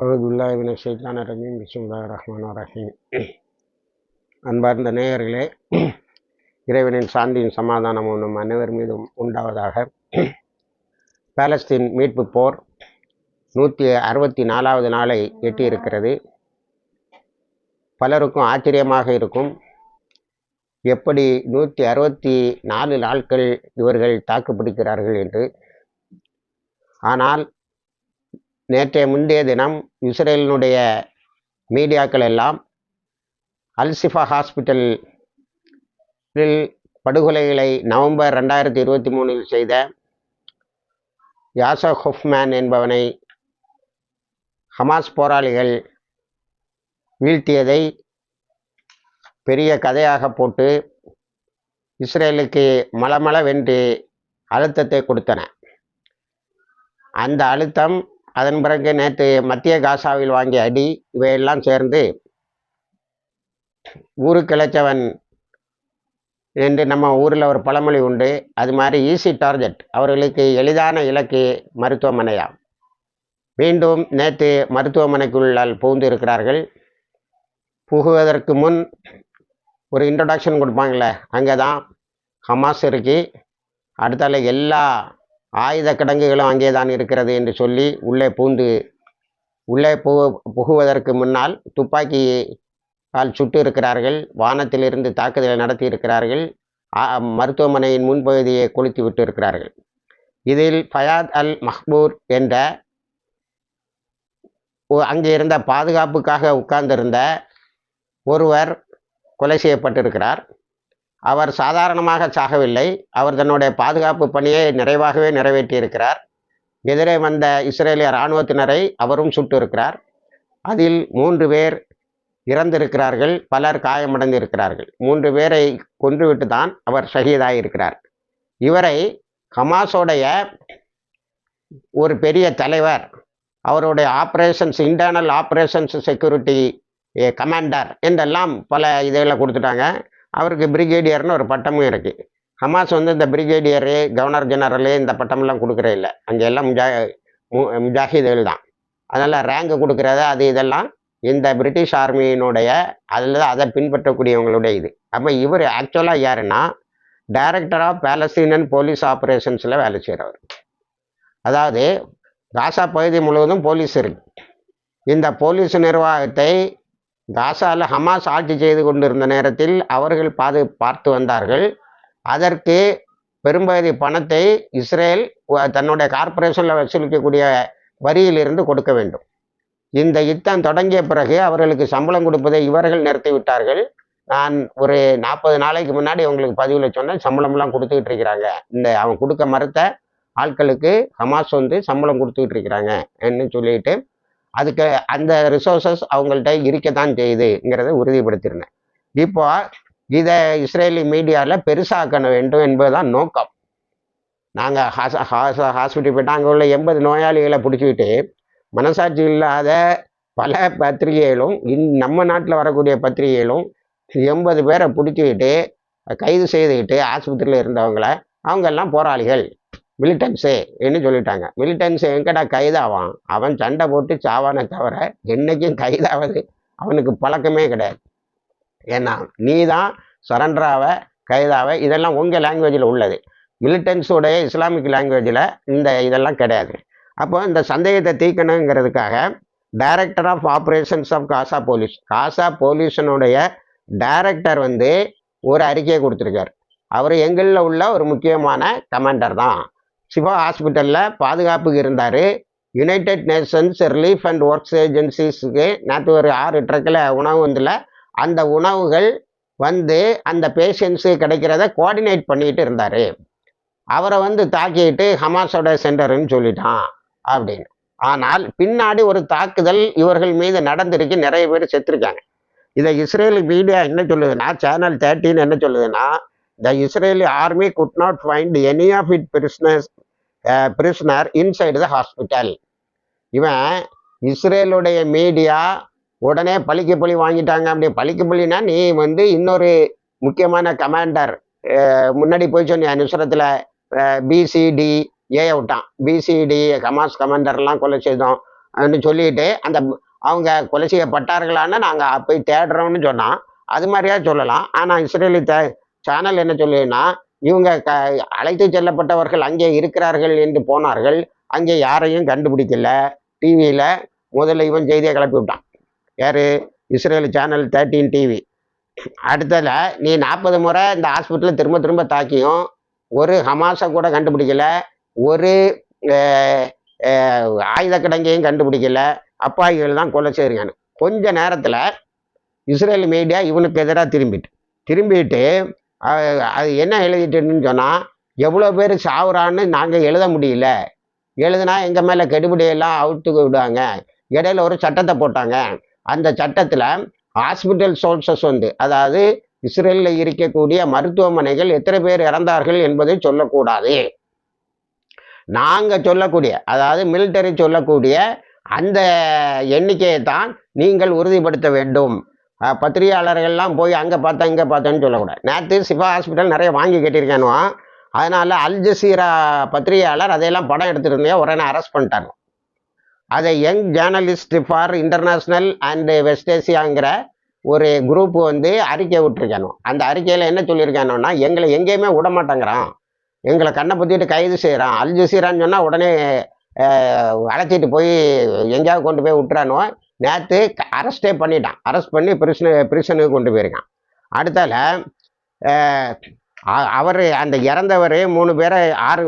அவுதுல்லாஹிமின ஷைத்தான ரஹீம் பிஸ்மில்லாஹ் ரஹ்மான் ரஹீம். அன்பார்ந்த நேயர்களே இறைவனின் சாந்தியின் சமாதானமும் நம் அனைவர் மீதும் உண்டாவதாக. பாலஸ்தீன் மீட்பு போர் நூற்றி அறுபத்தி நாலாவது நாளை எட்டியிருக்கிறது. பலருக்கும் ஆச்சரியமாக இருக்கும். எப்படி நூற்றி அறுபத்தி நாலு நாட்கள் இவர்கள் தாக்குப்பிடிக்கிறார்கள் என்று. ஆனால் நேற்றைய முந்தைய தினம் இஸ்ரேலினுடைய மீடியாக்கள் எல்லாம் அல்சிஃபா ஹாஸ்பிட்டலில் படுகொலைகளை நவம்பர் ரெண்டாயிரத்தி இருபத்தி மூணில் செய்த யாசா ஹொஃப்மேன் என்பவனை ஹமாஸ் போராளிகள் வீழ்த்தியதை பெரிய கதையாக போட்டு இஸ்ரேலுக்கு மலமளவென்று அழுத்தத்தை கொடுத்தன. அந்த அழுத்தம் அதன் பிறகு நேற்று மத்திய காசாவில் வாங்கிய அடி இவையெல்லாம் சேர்ந்து ஊருக்கு இழைச்சவன் என்று நம்ம ஊரில் ஒரு பழமொழி உண்டு. அது மாதிரி ஈஸி டார்கெட் அவர்களுக்கு எளிதான இலக்கு மருத்துவமனையாம் மீண்டும் நேற்று மருத்துவமனைக்குள்ளால் புகுந்து இருக்கிறார்கள். புகுவதற்கு முன் ஒரு இன்ட்ரடக்ஷன் கொடுப்பாங்களே அங்கே தான் ஹமாஸ் இருக்கு. அடுத்தால எல்லா ஆயுத கிடங்குகளும் அங்கே தான் இருக்கிறது என்று சொல்லி உள்ளே பூந்து உள்ளே புகு புகுவதற்கு முன்னால் துப்பாக்கி ஆல் சுட்டு இருக்கிறார்கள் வானத்திலிருந்து தாக்குதலை நடத்தி இருக்கிறார்கள் மருத்துவமனையின் முன்பகுதியை கொளுத்தி விட்டு இருக்கிறார்கள் இதில் ஃபயாத் அல் மஹ்பூர் என்ற அங்கே இருந்த பாதுகாப்புக்காக உட்கார்ந்திருந்த ஒருவர் கொலை செய்யப்பட்டிருக்கிறார். அவர் சாதாரணமாக சாகவில்லை. அவர் தன்னுடைய பாதுகாப்பு பணியை நிறைவாகவே நிறைவேற்றியிருக்கிறார். எதிரே வந்த இஸ்ரேலிய இராணுவத்தினரை அவரும் சுட்டு இருக்கிறார் அதில் மூன்று பேர் இறந்திருக்கிறார்கள். பலர் காயமடைந்திருக்கிறார்கள். மூன்று பேரை கொன்றுவிட்டு தான் அவர் ஷஹீதாயிருக்கிறார். இவரை ஹமாஸோடைய ஒரு பெரிய தலைவர் அவருடைய operations internal operations security commander என்றெல்லாம் பல இதில் கொடுத்துட்டாங்க. அவருக்கு பிரிகேடியர்னு ஒரு பட்டமும் இருக்குது ஹமாஸ் வந்து இந்த பிரிகேடியரு கவர்னர் ஜெனரலு இந்த பட்டமெல்லாம் கொடுக்குறே இல்லை. அங்கே எல்லாம் முஜா மு முஜாஹிதுகள் தான். அதனால் ரேங்கு கொடுக்குறத அது இதெல்லாம் இந்த பிரிட்டிஷ் ஆர்மியினுடைய அதில் அதை பின்பற்றக்கூடியவங்களுடைய இது. அப்போ இவர் ஆக்சுவலாக யாருன்னா டைரக்டர் ஆஃப் பேலஸ்தீனன் போலீஸ் ஆப்ரேஷன்ஸில் வேலை செய்கிறவர் அதாவது காசா பகுதி முழுவதும் போலீஸ் இருக்கு. இந்த போலீஸ் நிர்வாகத்தை காசாவில் ஹமாஸ் ஆட்சி செய்து கொண்டிருந்த நேரத்தில் அவர்கள் பாது பார்த்து வந்தார்கள். அதற்கு பெரும்பகுதி பணத்தை இஸ்ரேல் தன்னுடைய கார்பரேஷனில் வசூலிக்கக்கூடிய வரியிலிருந்து கொடுக்க வேண்டும். இந்த யுத்தம் தொடங்கிய பிறகு அவர்களுக்கு சம்பளம் கொடுப்பதை இவர்கள் நிறுத்திவிட்டார்கள் நான் ஒரு நாற்பது நாளைக்கு முன்னாடி உங்களுக்கு பதிவில் சொன்னேன் சம்பளம்லாம் கொடுத்துக்கிட்டு இருக்கிறாங்க. இந்த அவன் கொடுக்க மறுத்த ஆட்களுக்கு ஹமாஸ் வந்து சம்பளம் கொடுத்துக்கிட்டு இருக்கிறாங்க என்று சொல்லிட்டு அதுக்கு அந்த ரிசோர்ஸஸ் அவங்கள்ட்ட இருக்கத்தான் செய்யுதுங்கிறத உறுதிப்படுத்தியிருந்தேன் இப்போ இதை இஸ்ரேலி மீடியாவில் பெருசாக்க வேண்டும் என்பதுதான் நோக்கம். நாங்கள் ஹாஸ் ஹாஸ் ஹாஸ்பிட்டல் போய்ட்டு அங்கே உள்ள எண்பது நோயாளிகளை பிடிச்சிக்கிட்டு மனசாட்சி இல்லாத பல பத்திரிகைகளும் இன் நம்ம நாட்டில் வரக்கூடிய பத்திரிகைகளும் எண்பது பேரை பிடிச்சிக்கிட்டு கைது செய்துக்கிட்டு ஆஸ்பத்திரியில் இருந்தவங்கள அவங்கெல்லாம் போராளிகள். மிலிட்டன்ஸே என்று சொல்லிட்டாங்க. மிலிட்டன்ஸ் எங்கடா கைதாவான்? அவன் சண்டை போட்டு சாவானே தவிர என்றைக்கும் கைதாவது அவனுக்கு பழக்கமே கிடையாது. ஏன்னா நீ தான் சரண்டராவ கைதாவ இதெல்லாம் உங்கள் லாங்குவேஜில் உள்ளது. மிலிட்டன்ஸுடைய இஸ்லாமிக் லாங்குவேஜில் இந்த இதெல்லாம் கிடையாது. அப்போ இந்த சந்தேகத்தை தீர்க்கணுங்கிறதுக்காக director of operations of Gaza police Gaza போலீஸனுடைய director வந்து ஒரு அறிக்கையை கொடுத்துருக்கார். அவர் எங்களில் உள்ள ஒரு முக்கியமான கமாண்டர் தான். சிவா ஹாஸ்பிட்டலில் பாதுகாப்புக்கு இருந்தார். United Nations Relief and Works ஏஜென்சிஸுக்கு நேற்று ஒரு ஆறு ட்ரக்கில் உணவு வந்துல அந்த உணவுகள் வந்து அந்த பேஷண்ட்ஸு கிடைக்கிறத கோஆர்டினேட் பண்ணிட்டு இருந்தார். அவரை வந்து தாக்கிட்டு ஹமாஸோட சென்டருன்னு சொல்லிட்டான் அப்படின்னு. ஆனால் பின்னாடி ஒரு தாக்குதல் இவர்கள் மீது நடந்திருக்கு நிறைய பேர் செத்துருக்காங்க. இதை இஸ்ரேலுக்கு மீடியா என்ன சொல்லுதுன்னா சேனல் தேர்ட்டின் என்ன சொல்லுதுன்னா the Israeli army could not find any of it prisoners prisoner inside the hospital இவன் இஸ்ரேலுடைய மீடியா உடனே பழிக்கு பழி வாங்கிட்டாங்க. அப்படி பழிக்கு பழினா நீ வந்து இன்னொரு முக்கியமான கமாண்டர் uh, முன்னாடி போய் சொன்னியா நுசரத்தில் பிசிடி uh, ஏ விட்டான். பிசிடி கமாஸ் கமாண்டர்லாம் கொலை செய்தோம் அப்படின்னு சொல்லிட்டு அந்த அவங்க கொலை செய்யப்பட்டார்களான்னு நாங்கள் போய் தேடுறோம்னு சொன்னான். அது மாதிரியா சொல்லலாம். ஆனால் இஸ்ரேலி தே சேனல் என்ன சொல்லுன்னா இவங்க க அழைத்து செல்லப்பட்டவர்கள் அங்கே இருக்கிறார்கள் என்று போனார்கள். அங்கே யாரையும் கண்டுபிடிக்கல. டிவியில் முதல்ல இவன் செய்தியை கிளப்பி விட்டான். யார்? இஸ்ரேல் சேனல் தேர்ட்டீன் டிவி அடுத்ததில் நீ நாற்பது முறை இந்த ஹாஸ்பிட்டலில் திரும்ப திரும்ப தாக்கியும் ஒரு ஹமாஸை கூட கண்டுபிடிக்கல. ஒரு ஆயுத கிடங்கையும் கண்டுபிடிக்கல. அப்பாவிகள் தான் கொலை செய்கிறாங்க கொஞ்ச நேரத்தில் இஸ்ரேல் மீடியா இவனுக்கு எதிராக திரும்பிட்டு. திரும்பிட்டு அது என்ன எழுதிட்டுன்னு சொன்னால் எவ்வளோ பேர் சாவுறான்னு நாங்கள் எழுத முடியல. எழுதுனா எங்கள் மேலே கெடுபடியெல்லாம் அவுழ்த்து விடுவாங்க. இடையில ஒரு சட்டத்தை போட்டாங்க. அந்த சட்டத்தில் ஹாஸ்பிட்டல் சோர்சஸ் வந்து அதாவது இஸ்ரேலில் இருக்கக்கூடிய மருத்துவமனைகள் எத்தனை பேர் இறந்தார்கள் என்பதை சொல்லக்கூடாது. நாங்கள் சொல்லக்கூடிய அதாவது மிலிட்டரி சொல்லக்கூடிய அந்த எண்ணிக்கையை தான் நீங்கள் உறுதிப்படுத்த வேண்டும். பத்திரிகையாளர்கள்லாம் போய் அங்கே பார்த்தேன் இங்கே பார்த்தேன்னு சொல்லக்கூடாது. நேற்று சிவா ஹாஸ்பிட்டல் நிறைய வாங்கி கட்டியிருக்கானோ அதனால் அல் ஜசீரா பத்திரிகையாளர் அதையெல்லாம் படம் எடுத்துருந்தேன் உடனே அரெஸ்ட் பண்ணிட்டாங்க. அதை young journalist for international and west ஏசியாங்கிற ஒரு குரூப் வந்து அறிக்கை விட்டுருக்கானோ அந்த அறிக்கையில் என்ன சொல்லியிருக்கானோன்னா எங்களை எங்கேயுமே விட மாட்டேங்கிறான். எங்களை கண்ணை பற்றிட்டு கைது செய்கிறான் அல் ஜசீரான்னு சொன்னால் உடனே அழைச்சிட்டு போய் எங்கேயாவது கொண்டு போய் விட்டுறானோ நேற்று அரெஸ்டே பண்ணிட்டான். அரெஸ்ட் பண்ணி பிரிசன பிரிசனுக்கு கொண்டு போயிருக்கான். அடுத்தால அவர் அந்த இறந்தவர் மூணு பேரை ஆறு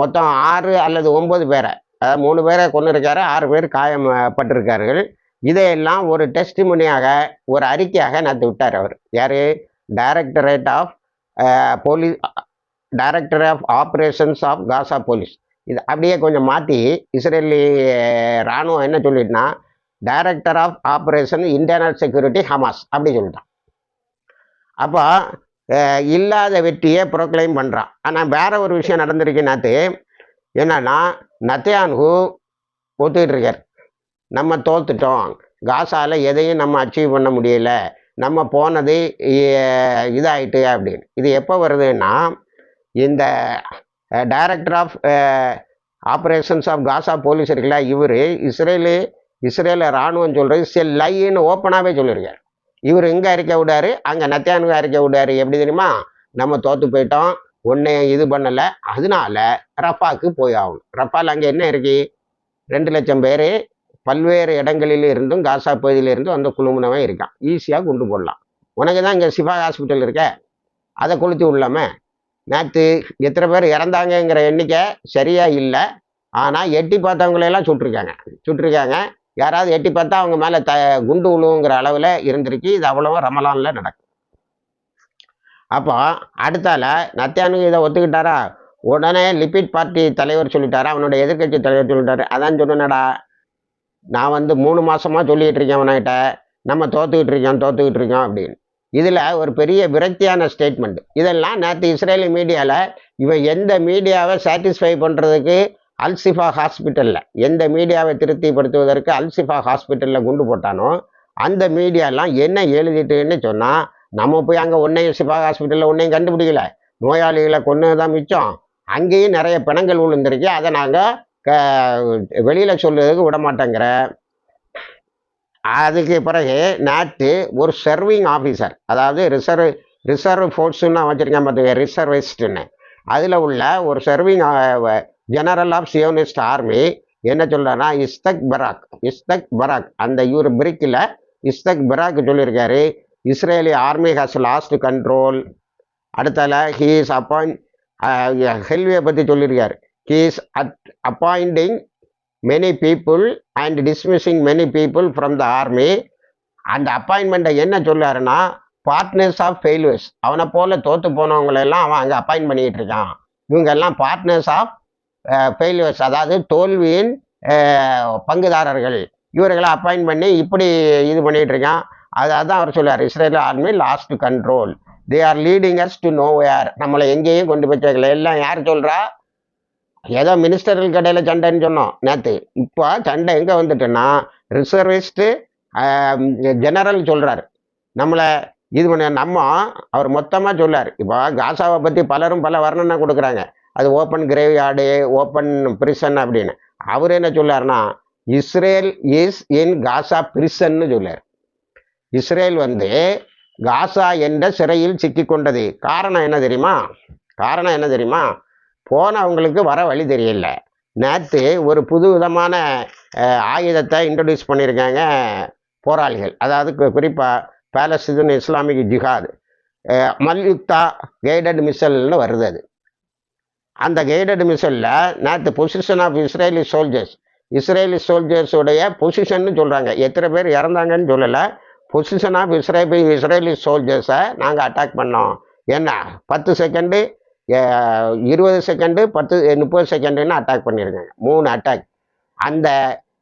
மொத்தம் ஆறு அல்லது ஒம்பது பேரை அதாவது மூணு பேரை கொண்டு இருக்காரு. ஆறு பேர் காயப்பட்டிருக்கார்கள் இதையெல்லாம் ஒரு டெஸ்டிமோனியாக ஒரு அறிக்கையாக நேற்று விட்டார் அவர். யார்? Directorate of police director of operations of Gaza police இது அப்படியே கொஞ்சம் மாற்றி இஸ்ரேலி இராணுவம் என்ன சொல்லிட்டுனா director of operation internal security Hamas அப்படி சொல்லிட்டான். அப்போ இல்லாத வெற்றியை ப்ரோக்ளைம் பண்ணுறான் ஆனால் வேற ஒரு விஷயம் நடந்திருக்கு நேற்று என்னன்னா நத்தியான்ஹு ஒத்துக்கிட்டு இருக்கார். நம்ம தோத்துட்டோம். காசால் எதையும் நம்ம அச்சீவ் பண்ண முடியல. நம்ம போனது இதாகிட்டு இதாயிட்டு அப்படின்னு. இது எப்போ வருதுன்னா இந்த director of operations of Gaza police இருக்குல்ல இவர் இஸ்ரேலு இஸ்ரேல இராணுவம் சொல்கிறது செல் லைன்னு ஓப்பனாகவே சொல்லியிருக்காரு. இவர் இங்கே அறிக்கை விடாரு? அங்கே நத்தியானுக்கு அறிக்கை விடாரு. எப்படி தெரியுமா? நம்ம தோற்று போயிட்டோம். ஒன்றே இது பண்ணலை. அதனால ரஃபாக்கு போய் ஆகணும். ரஃபால் அங்கே என்ன இருக்கு? ரெண்டு லட்சம் பேர் பல்வேறு இடங்களில் இருந்தும் காசா பகுதியிலிருந்தும் அந்த குழுமுனவன் இருக்கான். ஈஸியாக கொண்டு போடலாம். உனக்கு தான் இங்கே சிவா ஹாஸ்பிட்டல் இருக்க. அதை கொளுத்தி விடலாமே. நேற்று எத்தனை பேர் இறந்தாங்கங்கிற எண்ணிக்கை சரியாக இல்லை. ஆனால் எட்டி பார்த்தவங்களையெல்லாம் சுட்டிருக்காங்க. சுட்டிருக்காங்க. யாராவது எட்டி பார்த்தா அவங்க மேலே த குண்டு உழுவுங்கிற அளவில் இருந்திருக்கு. இது அவ்வளவா ரமலானில் நடக்கும் அப்போ அடுத்தால நத்தியானு இதை ஒத்துக்கிட்டாரா? உடனே லிபிட் பார்ட்டி தலைவர் சொல்லிட்டாரா? அவனோட எதிர்க்கட்சி தலைவர் சொல்லிட்டாரு. அதான் சொன்னடா நான் வந்து மூணு மாதமாக சொல்லிகிட்டு இருக்கேன் அவன்கிட்ட நம்ம தோத்துக்கிட்டு இருக்கோம் தோத்துக்கிட்டு இருக்கோம் அப்படின்னு. இதில் ஒரு பெரிய விரக்தியான ஸ்டேட்மெண்ட் இதெல்லாம் நேற்று இஸ்ரேலி மீடியாவில் இவன் எந்த மீடியாவை சாட்டிஸ்ஃபை பண்ணுறதுக்கு அல்சிஃபா ஹாஸ்பிட்டலில். எந்த மீடியாவை திருப்திப்படுத்துவதற்கு அல்சிஃபா ஹாஸ்பிட்டலில் குண்டு போட்டானோ அந்த மீடியாலாம் என்ன எழுதிட்டுன்னு சொன்னால் நம்ம போய் அங்கே ஒன்றையும் சிஃபா ஹாஸ்பிட்டலில் ஒன்றையும் கண்டுபிடிக்கல. நோயாளிகளை கொண்டு தான் மிச்சம். அங்கேயும் நிறைய பிணங்கள் விழுந்திருக்கு. அதை நாங்கள் க வெளியில் சொல்றதுக்கு விடமாட்டேங்கிற. அதுக்கு பிறகு நேற்று ஒரு சர்விங் ஆஃபீஸர் அதாவது ரிசர்வ் ரிசர்வ் ஃபோர்ஸுன்னு வச்சுருக்கேன் பார்த்துக்க ரிசர்விஸ்ட்டுன்னு அதில் உள்ள ஒரு serving general of Zionist army என்ன சொல்கிறான்னா இஸ்தக் பராக் இஸ்தக் பராக் அந்த இவர் பிரிக்கில் இஸ்தக் பராக் சொல்லியிருக்காரு. Israeli army has lost control அடுத்தால ஹீஸ் அப்பாயிண்ட் ஹெல்வியை பற்றி சொல்லியிருக்காரு. He's at appointing many people and dismissing many people from the army அந்த அப்பாயின்மெண்ட்டை என்ன சொல்லாருன்னா பார்ட்னர்ஸ் ஆஃப் ஃபெயில்வர்ஸ் அவனை போல தோற்று போனவங்களெல்லாம் அவன் அங்கே அப்பாயின்ட் பண்ணிக்கிட்டு இருக்கான். இவங்கெல்லாம் பார்ட்னர்ஸ் ஆஃப் ஃபெயில்வர்ஸ் அதாவது தோல்வியின் பங்குதாரர்கள். இவர்களை அப்பாயின்ட் பண்ணி இப்படி இது பண்ணிட்டு இருக்கான். அது அதான் அவர் சொல்லுவார் Israel army lost control they are leading us to nowhere நம்மளை எங்கேயும் கொண்டு போய் சேர்க்கல. எல்லாம் யார் சொல்கிறா ஏதோ மினிஸ்டர்கள் கடையில் சண்டைன்னு சொன்னோம் நேற்று இப்போ சண்டை எங்கே வந்துட்டுன்னா ரிசர்விஸ்ட்டு ஜெனரல் சொல்கிறாரு நம்மளை இது பண்ண நம்ம அவர் மொத்தமாக சொல்லார் இப்போ காசாவை பற்றி பலரும் பல வர்ணனை கொடுக்குறாங்க. அது open graveyard open prison அப்படின்னு. அவர் என்ன சொல்லாருன்னா இஸ்ரேல் இஸ் இன் காசா பிரிசன்னு சொல்லார் இஸ்ரேல் வந்து காசா என்ற சிறையில் சிக்கிக்கொண்டது காரணம் என்ன தெரியுமா? காரணம் என்ன தெரியுமா? போனவங்களுக்கு வர வழி தெரியல. நேற்று ஒரு புது விதமான ஆயுதத்தை இன்ட்ரடியூஸ் பண்ணியிருக்காங்க போராளிகள். அதாவது குறிப்பாக பேலஸ்தீன் இஸ்லாமிக் ஜிஹாத். மல்யுக்தா கைடட் மிசல்னு வருது அது. அந்த கைடட் மிசைலில் நேற்று position of Israeli soldiers Israeli சோல்ஜர்ஸுடைய பொசிஷன்னு சொல்கிறாங்க எத்தனை பேர் இறந்தாங்கன்னு சொல்லலை. பொசிஷன் ஆஃப் இஸ்ரேலி இஸ்ரேலி சோல்ஜர்ஸை நாங்கள் அட்டாக் பண்ணோம். என்ன? பத்து செகண்டு இருபது செகண்டு பத்து முப்பது செகண்டுன்னு அட்டாக் பண்ணியிருக்காங்க மூணு அட்டாக் அந்த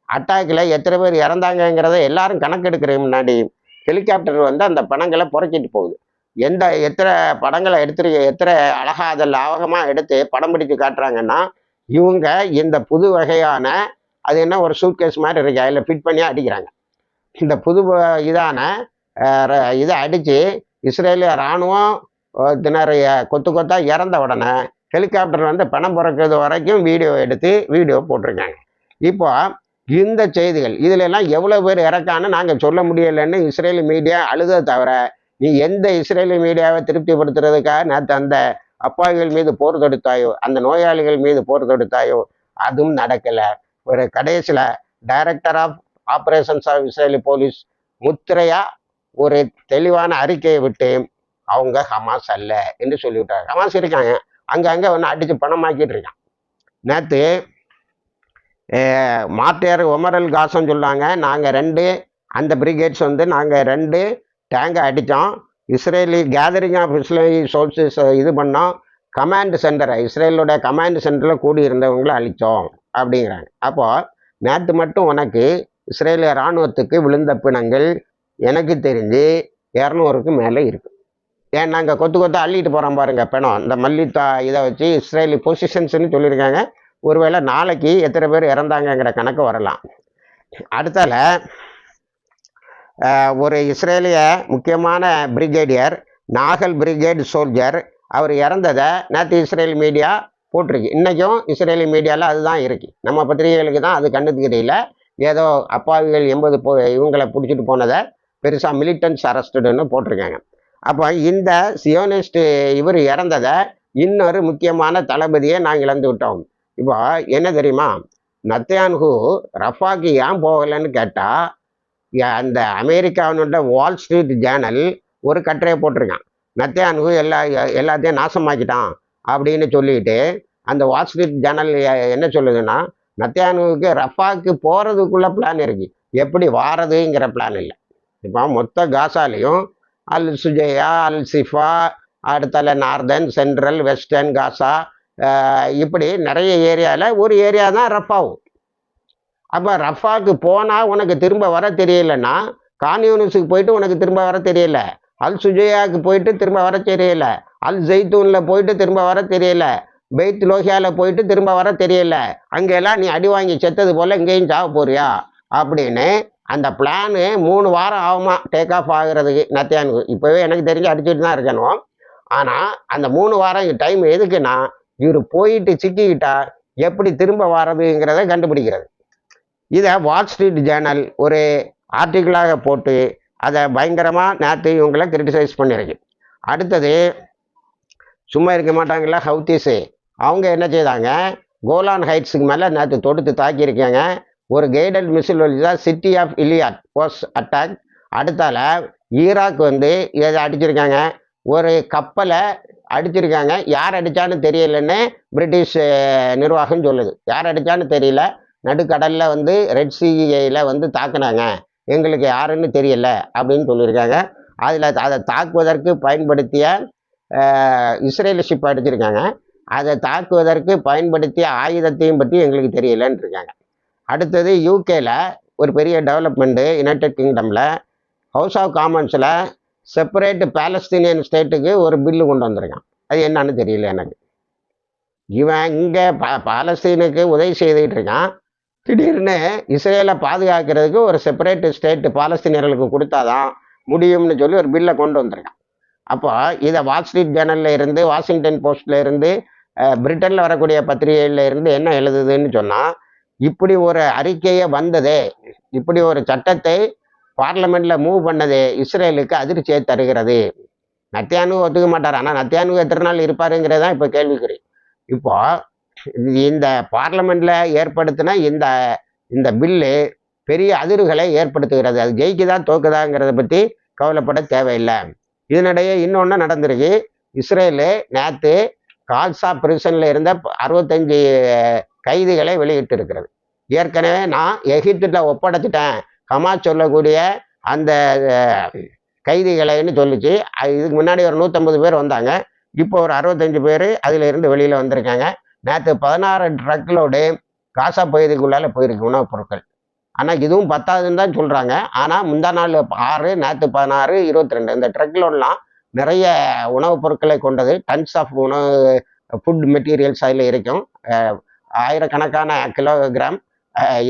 அட்டாக்கில் எத்தனை பேர் இறந்தாங்கங்கிறத எல்லாரும் கணக்கெடுக்கிற முன்னாடி ஹெலிகாப்டர் வந்து அந்த பணங்களை புறக்கிட்டு போகுது. எந்த எத்தனை படங்களை எடுத்து எத்தனை அழகா அதை லாவகமாக எடுத்து படம் பிடிச்சு காட்டுறாங்கன்னா இவங்க இந்த புது வகையான அது என்ன ஒரு சூட்கேஸ் மாதிரி இருக்கு அதில் ஃபிட் பண்ணி அடிக்கிறாங்க. இந்த புது இதான ர- இதை அடித்து இஸ்ரேலிய இராணுவம் திணறைய கொத்து கொத்தா இறந்த உடனே ஹெலிகாப்டர் வந்து பணம் பிறக்கிறது வரைக்கும் வீடியோ எடுத்து வீடியோ போட்டிருக்காங்க. இப்போ இந்த செய்திகள் இதுல எல்லாம் எவ்வளோ பேர் இறக்கான்னு நாங்கள் சொல்ல முடியலைன்னு இஸ்ரேலி மீடியா அழுத தவிர நீ எந்த இஸ்ரேலி மீடியாவை திருப்திப்படுத்துறதுக்காக நேற்று அந்த அப்பாவிகள் மீது போர் தொடுத்தாயோ அந்த நோயாளிகள் மீது போர் தொடுத்தாயோ அதுவும் நடக்கலை. ஒரு கடைசியில் director of operations of Israeli police முத்திரையா ஒரு தெளிவான அறிக்கையை விட்டு அவங்க ஹமாஸ் அல்ல என்று சொல்லிவிட்டாங்க. ஹமாஸ் இருக்காங்க. அங்கங்கே ஒன்று அடித்து பணமாக்கிட்டு இருக்கான். நேற்று மாட்டியார் ஒமரல் காசம் சொல்லாங்க நாங்கள் ரெண்டு அந்த பிரிகேட்ஸ் வந்து நாங்கள் ரெண்டு டேங்கை அடித்தோம் Israeli gathering of Israeli sources இது பண்ணோம் கமாண்ட் சென்டரை இஸ்ரேலோட கமாண்ட் சென்டரில் கூடி இருந்தவங்களை அழித்தோம் அப்படிங்கிறாங்க. அப்போது நேற்று மட்டும் உனக்கு இஸ்ரேலிய இராணுவத்துக்கு விழுந்த பிணங்கள் எனக்கு தெரிஞ்சு இரநூறுக்கு மேலே இருக்குது ஏன் நாங்கள் கொத்து கொத்து அள்ளிட்டு போகிறோம் பாருங்கள் பிணம். இந்த மல்லித்தா இதை வச்சு இஸ்ரேலி பொசிஷன்ஸ்னு சொல்லியிருக்காங்க. ஒருவேளை நாளைக்கு எத்தனை பேர் இறந்தாங்கங்கிற கணக்கு வரலாம். அடுத்தால ஒரு இஸ்ரேலிய முக்கியமான பிரிகேடியர் நாகல் பிரிகேட் சோல்ஜர் அவர் இறந்ததை நேற்று இஸ்ரேல் மீடியா போட்டிருக்கு. இன்றைக்கும் இஸ்ரேலி மீடியாவில் அதுதான் இருக்குது நம்ம பத்திரிகைகளுக்கு தான் அது கண்ணுக்கு தெரியல. ஏதோ அப்பாவிகள் எண்பது போ இவங்களை பிடிச்சிட்டு போனதை பெருசாக மிலிட்டன்ஸ் அரெஸ்டடுன்னு போட்டிருக்காங்க. அப்போ இந்த சியோனிஸ்ட் இவர் இறந்ததை இன்னொரு முக்கியமான தளபதியை நாங்கள் இழந்து விட்டோம். இப்போ என்ன தெரியுமா? நத்தியான்ஹூ ரஃபாக்கு ஏன் போகலைன்னு கேட்டால் அந்த அமெரிக்காவினுடைய வால் ஸ்ட்ரீட் ஜேர்னல் ஒரு கட்டுரையை போட்டிருக்கான். நத்தியான்ஹூ எல்லா எல்லாத்தையும் நாசமாக்கிட்டான் அப்படின்னு சொல்லிட்டு அந்த வால் ஸ்ட்ரீட் ஜேர்னல் என்ன சொல்லுதுன்னா நத்தியானுவுக்கு ரஃபாக்கு போகிறதுக்குள்ள பிளான் இருக்குது எப்படி வாரதுங்கிற பிளான் இல்லை. இப்போ மொத்த காசாலையும் அல் சுஜயா அல் சிஃபா அடுத்தால நார்தன் சென்ட்ரல் வெஸ்டர்ன் காசா இப்படி நிறைய ஏரியாவில் ஒரு ஏரியா தான் ரஃபாவும் அப்போ ரஃபாக்கு போனால் உனக்கு திரும்ப வர தெரியலன்னா கான்யூனிஸுக்கு போயிட்டு உனக்கு திரும்ப வர தெரியல. அல் சுஜயாவுக்கு போயிட்டு திரும்ப வர தெரியல. அல் ஜெய்தூனில் போயிட்டு திரும்ப வர தெரியல. பெய்த் லோஹியாவில் போயிட்டு திரும்ப வர தெரியல. அங்கெல்லாம் நீ அடி வாங்கி செத்தது போல் இங்கேயும் சாவ போறியா? அப்படின்னு அந்த பிளானு மூணு வாரம் ஆகுமா டேக் ஆஃப் ஆகுறதுக்கு நத்தியானுக்கு. இப்போவே எனக்கு தெரிஞ்சு அடிச்சுட்டு தான் இருக்கணும் ஆனால் அந்த மூணு வாரம் டைம் எதுக்குன்னா இவர் போயிட்டு சிக்கிக்கிட்டா எப்படி திரும்ப வர்றதுங்கிறத கண்டுபிடிக்கிறது. இதை வால் ஸ்ட்ரீட் ஜேர்னல் ஒரு ஆர்டிக்கிளாக போட்டு அதை பயங்கரமாக நேற்று இவங்களை கிரிட்டிசைஸ் பண்ணியிருக்கு அடுத்தது சும்மா இருக்க மாட்டாங்களா ஹவுத்திஸு அவங்க என்ன செய்தாங்க? கோலான் ஹைட்ஸுக்கு மேலே நேற்று தொடுத்து தாக்கியிருக்காங்க. ஒரு கைடட் மிசில் வழி தான் சிட்டி ஆஃப் இலியாட் போஸ் அட்டாக் அடுத்தால ஈராக் வந்து இதை அடிச்சிருக்காங்க. ஒரு கப்பலை அடிச்சிருக்காங்க. யார் அடித்தான்னு தெரியலன்னு பிரிட்டிஷ் நிர்வாகம் சொல்லுது. யார் அடித்தான்னு தெரியல? நடுக்கடலில் வந்து ரெட் சிஐயில் வந்து தாக்குனாங்க. எங்களுக்கு யாருன்னு தெரியல அப்படின்னு சொல்லியிருக்காங்க. அதில் அதை தாக்குவதற்கு பயன்படுத்திய இஸ்ரேல் ஷிப் அடிச்சிருக்காங்க அதை தாக்குவதற்கு பயன்படுத்திய ஆயுதத்தையும் பற்றி எங்களுக்கு தெரியலன்னு இருக்காங்க. அடுத்தது யூகேல ஒரு பெரிய டெவலப்மெண்ட்டு யுனைடெட் கிங்டமில் ஹவுஸ் ஆஃப் காமன்ஸில் செப்பரேட் பேலஸ்தீனியன் ஸ்டேட்டுக்கு ஒரு பில்லு கொண்டு வந்திருக்கான். அது என்னன்னு தெரியல எனக்கு. இவன் இங்கே பா பாலஸ்தீனுக்கு உதவி செய்துக்கிட்டு இருக்கான். திடீர்னு இஸ்ரேலை பாதுகாக்கிறதுக்கு ஒரு செப்பரேட் ஸ்டேட்டு பாலஸ்தீனியர்களுக்கு கொடுத்தாதான் முடியும்னு சொல்லி ஒரு பில்லை கொண்டு வந்திருக்கான். அப்போ இதை வால் ஸ்ட்ரீட் ஜேர்னலில் இருந்து வாஷிங்டன் போஸ்ட்ல இருந்து பிரிட்டனில் வரக்கூடிய பத்திரிகைகளில் இருந்து என்ன எழுதுதுன்னு சொன்னால் இப்படி ஒரு அறிக்கையை வந்ததே இப்படி ஒரு சட்டத்தை பார்லமெண்ட்டில் மூவ் பண்ணதே இஸ்ரேலுக்கு அதிர்ச்சியை தருகிறது. நத்தியானு ஒத்துக்க மாட்டார். ஆனால் நத்தியானு எத்தனை நாள் இருப்பாருங்கிறது தான் இப்போ கேள்விக்குறி. இப்போ இந்த பார்லமெண்ட்டில் ஏற்படுத்தின இந்த இந்த பில்லு பெரிய அதிர்வுகளை ஏற்படுத்துகிறது. அது ஜெயிக்குதா தோக்குதாங்கிறத பற்றி கவலைப்பட தேவையில்லை. இதனிடையே இன்னொன்று நடந்திருக்கு. இஸ்ரேலு நேற்று கால்சா பிரிசனில் இருந்த அறுபத்தஞ்சு கைதிகளை வெளியிட்டு இருக்கிறது ஏற்கனவே நான் எகிப்தில் ஒப்படைச்சிட்டேன். ஹமாஸ் சொல்லக்கூடிய அந்த கைதிகளைன்னு சொல்லிச்சு. அது இதுக்கு முன்னாடி ஒரு நூற்றம்பது பேர் வந்தாங்க. இப்போ ஒரு அறுபத்தஞ்சு பேர் அதிலிருந்து வெளியில் வந்திருக்காங்க. நேற்று பதினாறு ட்ரக்லோடு காசா பகுதிக்குள்ளால போயிருக்கு உணவுப் பொருட்கள். ஆனால் இதுவும் பத்தாதுன்னு தான் சொல்கிறாங்க ஆனால் முந்தா நாள் ஆறு நேற்று பதினாறு இருபத்தி ரெண்டு இந்த ட்ரக்லோடலாம் நிறைய உணவுப் பொருட்களை கொண்டது. டன்ஸ் ஆஃப் உணவு ஃபுட் மெட்டீரியல்ஸ் அதில் இருக்கும். ஆயிரக்கணக்கான கிலோகிராம்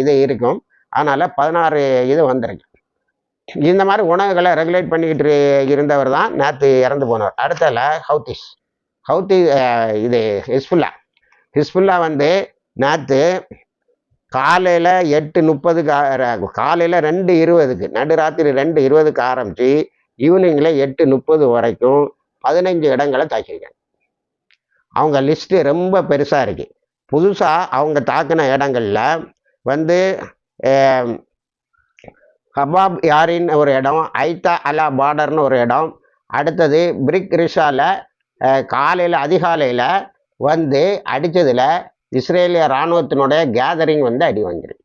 இது இருக்கும். அதனால் பதினாறு இது வந்திருக்கு. இந்த மாதிரி உணவுகளை ரெகுலேட் பண்ணிக்கிட்டு இருந்தவர் தான் நேற்று இறந்து போனவர். அடுத்தால ஹவுத்திஸ். ஹவுத்தி இது ஹிஸ்புல்லா. ஹிஸ்புல்லா வந்து நேற்று காலையில் எட்டு முப்பதுக்கு காலையில் ரெண்டு இருபதுக்கு நடுராத்திரி ரெண்டு இருபதுக்கு ஆரம்பித்து ஈவினிங்கில் எட்டு முப்பது வரைக்கும் பதினஞ்சு இடங்களை தாக்கியிருக்காங்க. அவங்க லிஸ்ட்டு ரொம்ப பெருசாக இருக்குது புதுசாக அவங்க தாக்கின இடங்கள்ல வந்து ஹபாப் யாரின் ஒரு இடம் ஐத்தா அலா பார்டர்னு ஒரு இடம் அடுத்தது பிரிக் ரிஷாவில் காலையில் அதிகாலையில் வந்து அடித்ததில் இஸ்ரேலிய இராணுவத்தினுடைய கேதரிங் வந்து அடி வாங்கிருக்கு.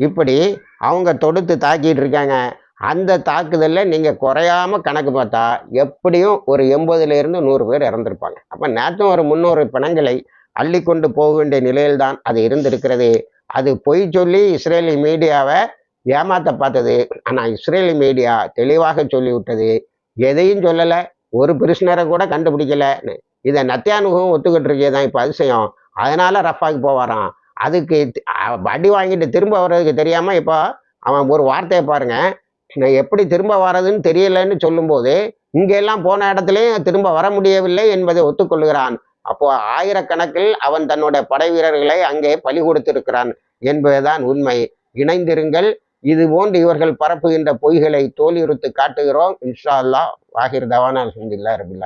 இப்படி அவங்க தொடுத்து தாக்கிட்டு இருக்காங்க. அந்த தாக்குதலில் நீங்கள் குறையாம கணக்கு பார்த்தா எப்படியும் ஒரு எண்பதுலேருந்து நூறு பேர் இறந்துருப்பாங்க. அப்போ நேற்றும் ஒரு முந்நூறு பிணங்களை அள்ளி கொண்டு போக வேண்டிய நிலையில்தான் அது இருந்திருக்கிறது. அது பொய் சொல்லி இஸ்ரேலி மீடியாவை ஏமாத்த பார்த்தது. ஆனால் இஸ்ரேலி மீடியா தெளிவாக சொல்லிவிட்டது. எதையும் சொல்லலை. ஒரு பிரிஸ்னரை கூட கண்டுபிடிக்கலைன்னு இதை நத்தியானுகவும் ஒத்துக்கிட்டு இருக்கே தான் இப்போ அதிசயம். அதனால ரஃபாக்கு போவாராம். அதுக்கு தி- அடி வாங்கிட்டு திரும்ப வர்றதுக்கு தெரியாமல் இப்போ அவன் ஒரு வார்த்தையை பாருங்க. நான் எப்படி திரும்ப வர்றதுன்னு தெரியலன்னு சொல்லும்போது இங்கெல்லாம் போன இடத்துலையும் திரும்ப வர முடியவில்லை என்பதை ஒத்துக்கொள்கிறான். அப்போ ஆயிரக்கணக்கில் அவன் தன்னுடைய படை வீரர்களை அங்கே பலி கொடுத்திருக்கிறான் என்பதுதான் உண்மை. இணைந்திருங்கள். இது போன்று இவர்கள் பரப்புகின்ற பொய்களை தோலியுறுத்து காட்டுகிறோம். இன்ஷா அல்லாஹ். வாகிர் தவானா அலமதுல்லா ரபில்